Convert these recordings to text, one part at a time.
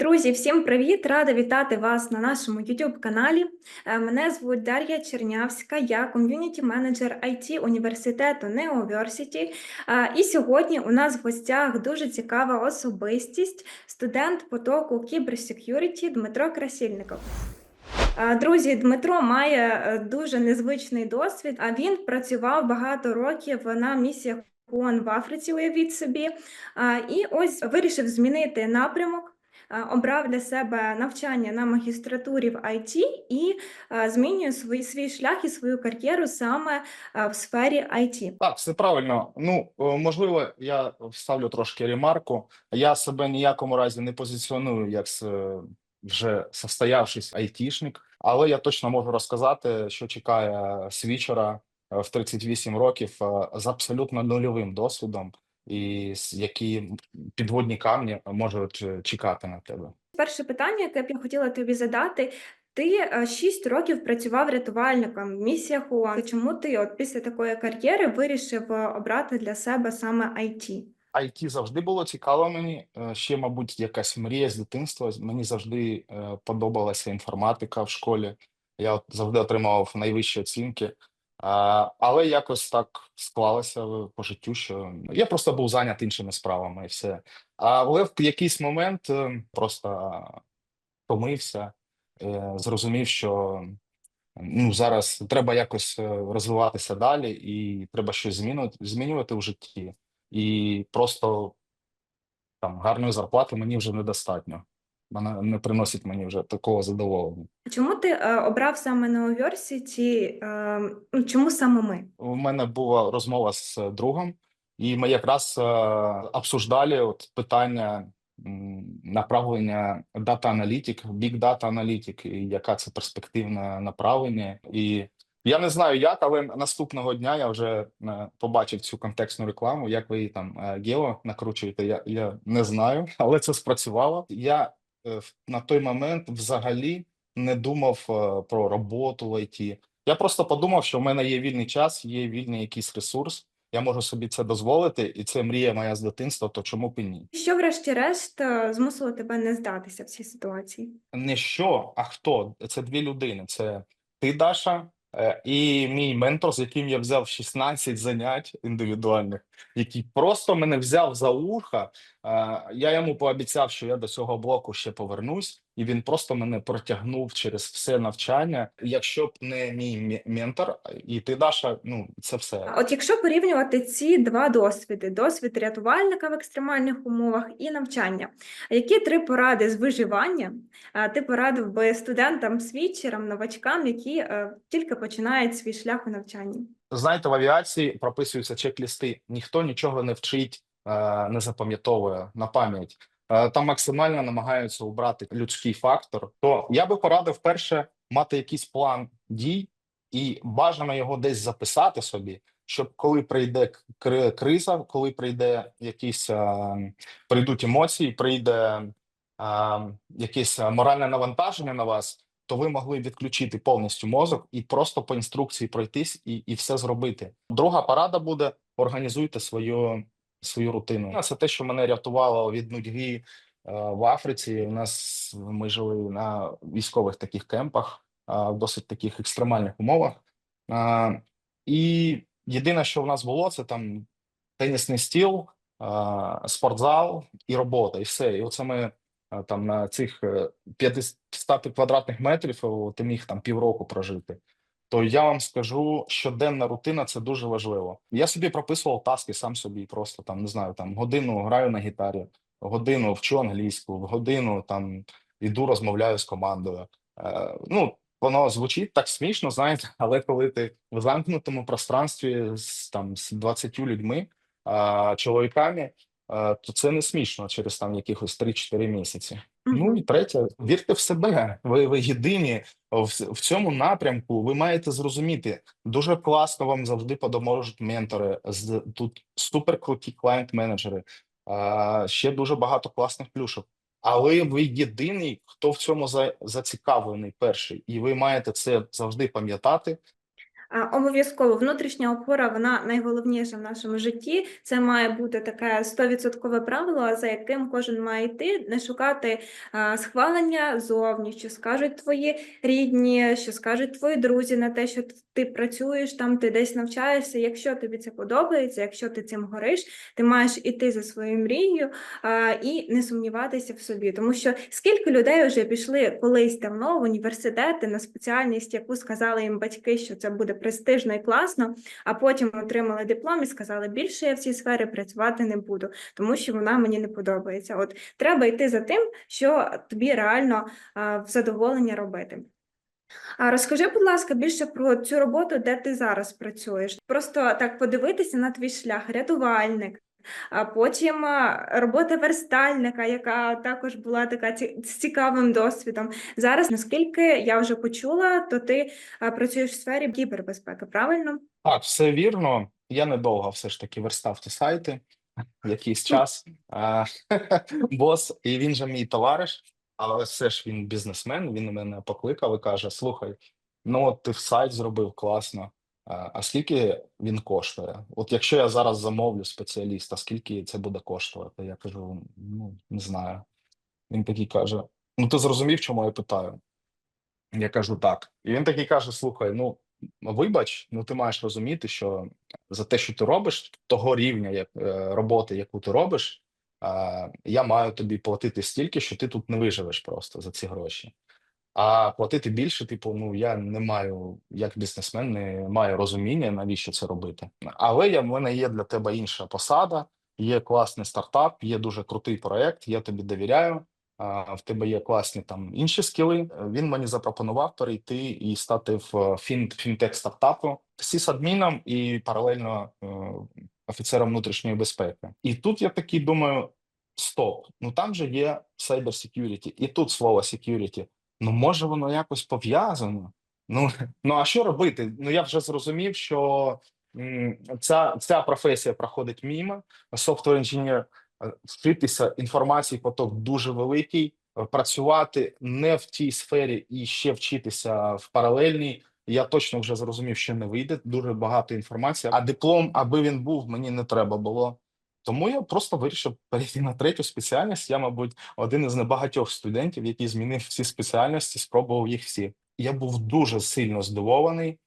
Друзі, всім привіт! Рада вітати вас на нашому YouTube каналі. Е, Мене звуть Дар'я Чернявська, я ком'юніті менеджер IT університету. Е, І сьогодні у нас в гостях дуже цікава особистість, студент потоку Cybersecurity Дмитро Красильников. Е, Друзі, Дмитро має е, дуже незвичний досвід. А він працював багато років на місіях ООН в Африці, уявіть собі. І ось вирішив змінити напрямок, обрав для себе навчання на магістратурі в IT і змінює свій, свій шлях і свою кар'єру саме в сфері IT. Так, все правильно. Ну, е, можливо, я вставлю трошки ремарку. Я себе ніякому разі не позиціоную як е, вже состоявшись айтішник, але я точно можу розказати, що чекає свічера е, в 38 років е, з абсолютно нульовим досвідом, і які підводні камні можуть е, чекати на тебе. Перше питання, яке б я хотіла тобі задати. Ти 6 років працював рятувальником в місіях ООН. Чому ти от після такої кар'єри вирішив е, обрати для себе саме IT? IT завжди було цікаво мені. Е, Ще, мабуть, якась мрія з дитинства. Мені завжди е, подобалася інформатика в школі. Я от завжди отримував найвищі оцінки. Але якось так склалося по життю, що я просто був зайнят іншими справами і все. Але в якийсь момент е, просто втомився, е, зрозумів, що ну, зараз треба якось е, розвиватися далі, і треба щось змінювати, змінювати в житті. І просто там гарної зарплати мені вже недостатньо. Вона не приносить мені вже такого задоволення. Чому ти е, обрав саме Neoversity? Е, ну, чому саме ми? У мене була розмова з другом, і ми якраз е, обсуждали от питання м, направлення Data Analytic, Big Data Analytic, і яка це перспективне направлення. І я не знаю як, але наступного дня я вже е, побачив цю контекстну рекламу. Як ви її там е, гео накручуєте, я, я не знаю, але це спрацювало. Я е, на той момент взагалі не думав е, про роботу в IT. Я просто подумав, що в мене є вільний час, є вільний якийсь ресурс. Я можу собі це дозволити, і це мрія моя з дитинства. То чому б і ні? Що, врешті-решт, е, змусило тебе не здатися в цій ситуації? Не що, а хто? Це дві людини. Це ти, Даша, е, і мій ментор, з яким я взяв 16 занять індивідуальних, який просто мене взяв за уха. Е, Я йому пообіцяв, що я до цього блоку ще повернусь, і він просто мене протягнув через все навчання. Якщо б не мій ментор, і ти, Даша, ну це все. От якщо порівнювати ці два досвіди: досвід рятувальника в екстремальних умовах і навчання, які три поради з виживання ти порадив би студентам, свідчерам, новачкам, які е, тільки починають свій шлях у навчанні? Знаєте, в авіації прописуються чек-лісти. Ніхто нічого не вчить, е, не запам'ятовує на пам'ять. Е, Там максимально намагаються убрати людський фактор. То я би порадив перше мати якийсь план дій і бажано його десь записати собі, щоб коли прийде криза, коли прийде якісь е, прийдуть емоції, прийде якесь моральне навантаження на вас то ви могли відключити повністю мозок і просто по інструкції пройтись і, і все зробити. Друга порада буде: організуйте свою, свою рутину. Ну, Це те, що мене рятувало від нудьги е, в Африці. У нас ми жили на військових таких кемпах, е, в досить таких екстремальних умовах. Е, І єдине, що в нас було, це там тенісний стіл, спортзал і робота, і все. І оце ми там на цих е, 500 квадратних метрів ти міг там півроку прожити. То я вам скажу, щоденна рутина це дуже важливо. Я собі прописував таски сам собі, просто там не знаю, там годину граю на гітарі, годину вчу англійську, годину там іду розмовляю з командою. Е, ну, воно звучить так смішно, знаєте, але коли ти в замкнутому пространстві з там з 20 людьми, а, чоловіками, е, то це не смішно через там якихось 3-4 місяці. Ну і третє, вірте в себе. Ви, ви єдині в, в цьому напрямку. Ви маєте зрозуміти, дуже класно вам завжди подоможуть ментори. З тут супер круті клієнт-менеджери. Ще дуже багато класних плюшок. Але ви єдиний, хто в цьому за, зацікавлений перший, і ви маєте це завжди пам'ятати. Обов'язково внутрішня опора вона найголовніша в нашому житті. Це має бути таке 100% правило, за яким кожен має йти, не шукати схвалення зовні, що скажуть твої рідні, що скажуть твої друзі на те, що ти працюєш там, ти десь навчаєшся. Якщо тобі це подобається, якщо ти цим гориш, ти маєш іти за своєю мрією і не сумніватися в собі, тому що скільки людей вже пішли колись давно в університети на спеціальність, яку сказали їм батьки, що це буде престижно і класно, а потім отримали диплом і сказали, більше я в цій сфері працювати не буду, тому що вона мені не подобається. От треба йти за тим, що тобі реально в задоволення робити. А розкажи, будь ласка, більше про цю роботу, де ти зараз працюєш. Просто так подивитися на твій шлях, рятувальник. А потім робота верстальника, яка також була така з цікавим досвідом. Зараз, наскільки я вже почула, то ти працюєш в сфері кібербезпеки, правильно? Так, все вірно. Я недовго все ж таки верстав ті сайти якийсь час. Бос, і він же мій товариш, але все ж він бізнесмен. Він мене покликав і каже: Слухай, ну от ти сайт зробив класно. А скільки він коштує? От якщо я зараз замовлю спеціаліста, скільки це буде коштувати? Я кажу: ну не знаю. Він такий каже: Ну ти зрозумів, чому я питаю? Я кажу так. І він такий каже: Слухай, ну вибач, ну ти маєш розуміти, що за те, що ти робиш, того рівня як, е, роботи, яку ти робиш, я маю тобі платити стільки, що ти тут не виживеш просто за ці гроші. А платити більше, типу, ну я не маю, як бізнесмен, не маю розуміння, навіщо це робити. Але я, в мене є для тебе інша посада, є класний стартап, є дуже крутий проект, я тобі довіряю. А, в тебе є класні там інші скіли. Він мені запропонував перейти і стати в фін, фінтек стартапу сісадміном і паралельно е, офіцером внутрішньої безпеки. І тут я такий думаю: стоп, ну там же є cyber security, і тут слово security. Ну, може, воно якось пов'язано. Ну, ну а що робити? Ну я вже зрозумів, що м, ця, ця професія проходить мімо. Software інженер вчитися інформації поток дуже великий, е, працювати не в тій сфері і ще вчитися в паралельній. Я точно вже зрозумів, що не вийде. Дуже багато інформації. А диплом, аби він був, мені не треба було. Тому я просто вирішив перейти на третю спеціальність. Я, мабуть, один із небагатьох студентів, який змінив всі спеціальності, спробував їх всі. Я був дуже сильно здивований,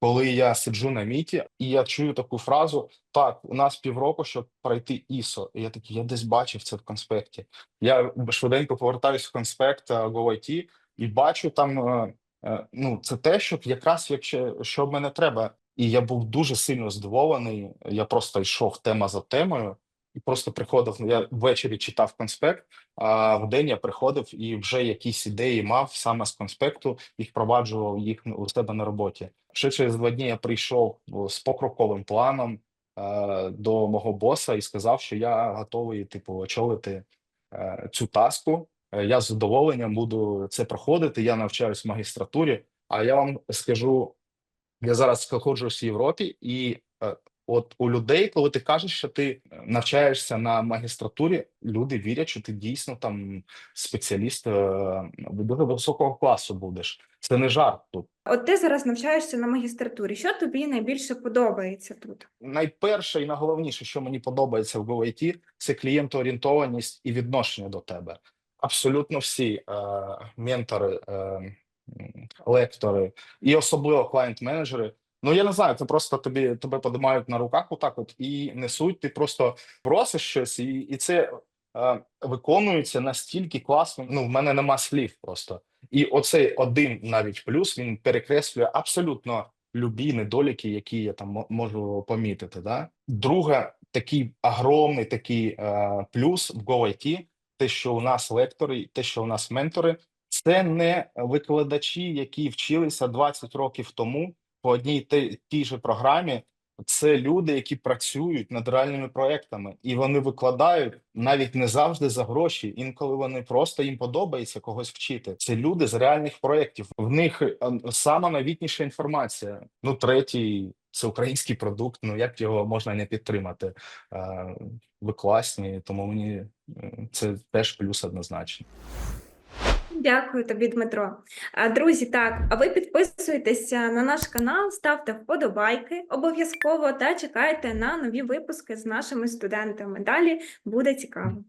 коли я сиджу на міті, і я чую таку фразу: так, у нас півроку, щоб пройти ISO. І я такий, я десь бачив це в конспекті. Я швиденько повертаюся в конспект е, GoIT і бачу там. е, е, Ну, це те, що якраз якщо що мене треба. І я був дуже сильно здивований. Я просто йшов тема за темою і просто приходив. Я ввечері читав конспект, а вдень я приходив і вже якісь ідеї мав саме з конспекту і впроваджував їх у себе на роботі. Ще через два дні я прийшов з покроковим планом е, до мого боса і сказав, що я готовий, типу, очолити е, цю таску. Е, Я з задоволенням буду це проходити. Я навчаюсь в магістратурі. А я вам скажу, я зараз знаходжусь в Європі, і е, от у людей, коли ти кажеш, що ти навчаєшся на магістратурі, люди вірять, що ти дійсно там спеціаліст е, дуже високого класу будеш. Це не жарт тут. От ти зараз навчаєшся на магістратурі. Що тобі найбільше подобається тут? Найперше і найголовніше, що мені подобається в GoIT, це клієнтоорієнтованість і відношення до тебе. Абсолютно всі е, ментори, е, лектори і особливо клієнт-менеджери. Ну я не знаю, це просто тобі тебе подимають на руках, отак от і несуть. Ти просто просиш щось, і, і це е, виконується настільки класно. Ну, в мене нема слів просто. І оцей один навіть плюс він перекреслює абсолютно любі недоліки, які я там можу помітити. Да? Друге, такий огромний такий е, плюс в GoIT, те, що у нас лектори, те, що у нас ментори, це не викладачі, які вчилися 20 років тому по одній тій же програмі. Це люди, які працюють над реальними проектами, і вони викладають навіть не завжди за гроші. Інколи вони просто їм подобається когось вчити. Це люди з реальних проєктів. В них е, сама новітніша інформація. Ну, третій це український продукт. Ну як його можна не підтримати? Е, Ви класні, тому мені е, це теж плюс однозначно. Дякую тобі, Дмитро. Друзі, так, а ви підписуйтеся на наш канал, ставте вподобайки обов'язково та чекайте на нові випуски з нашими студентами. Далі буде цікаво.